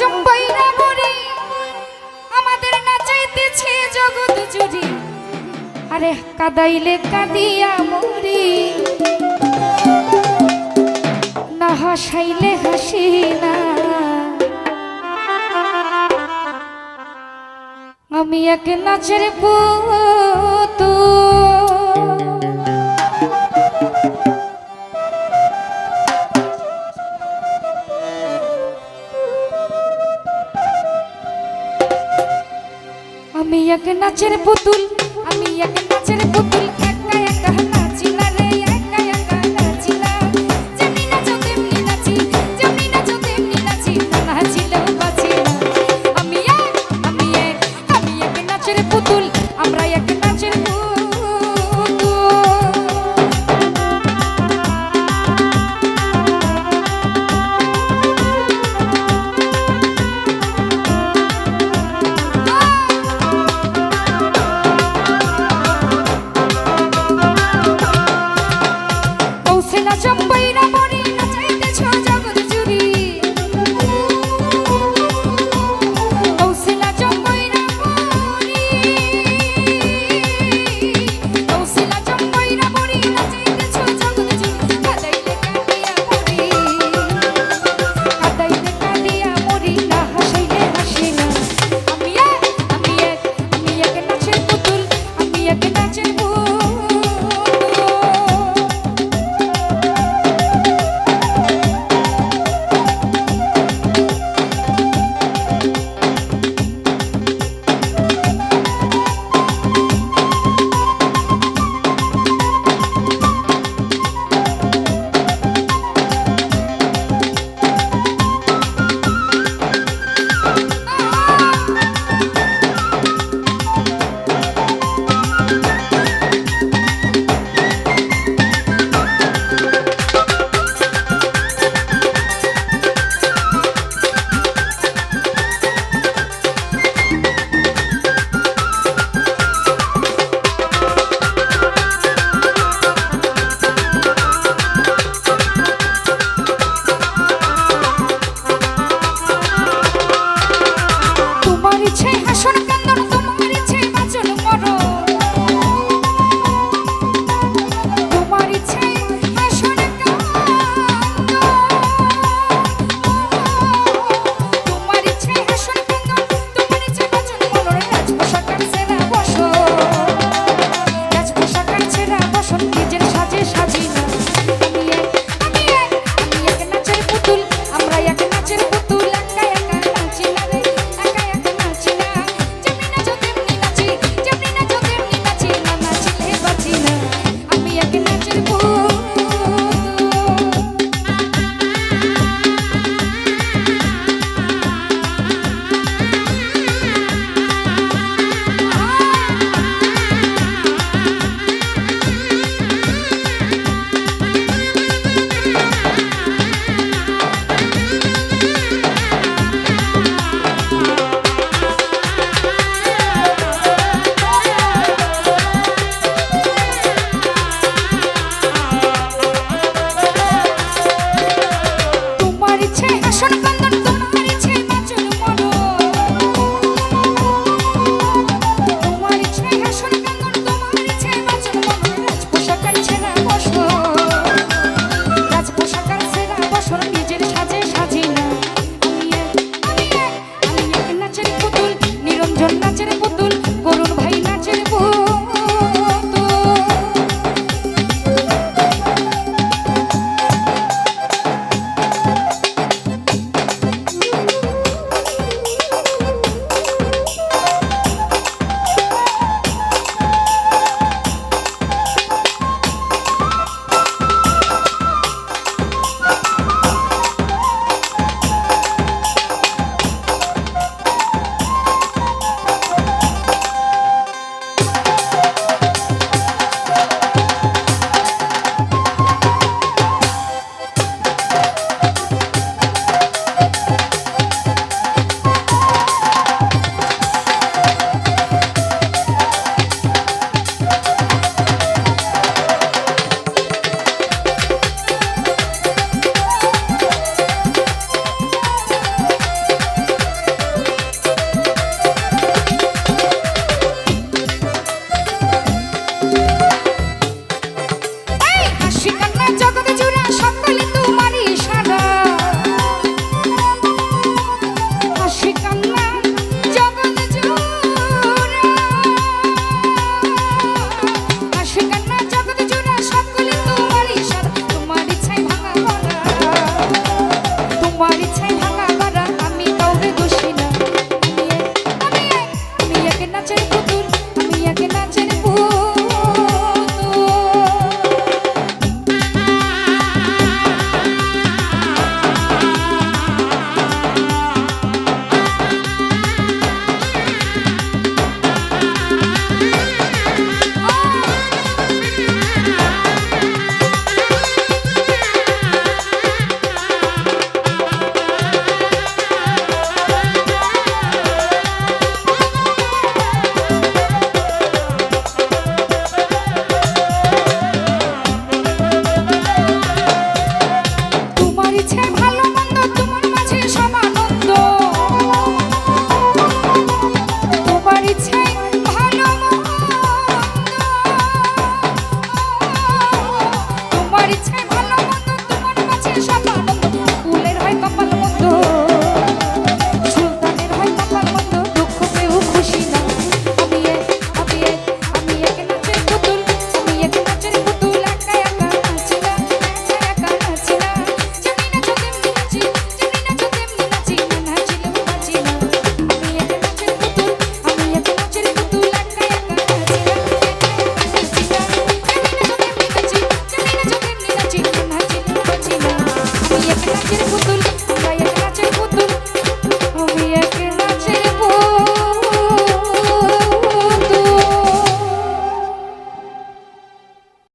জম্বাইরা মরি আমাদের নাচাইতেছে জগৎ জুড়ি আরে কাদাইলে কাদিয়া মরি। না হাসাইলে হাসি না। আমি এক নাচের পুতু। এক নাচের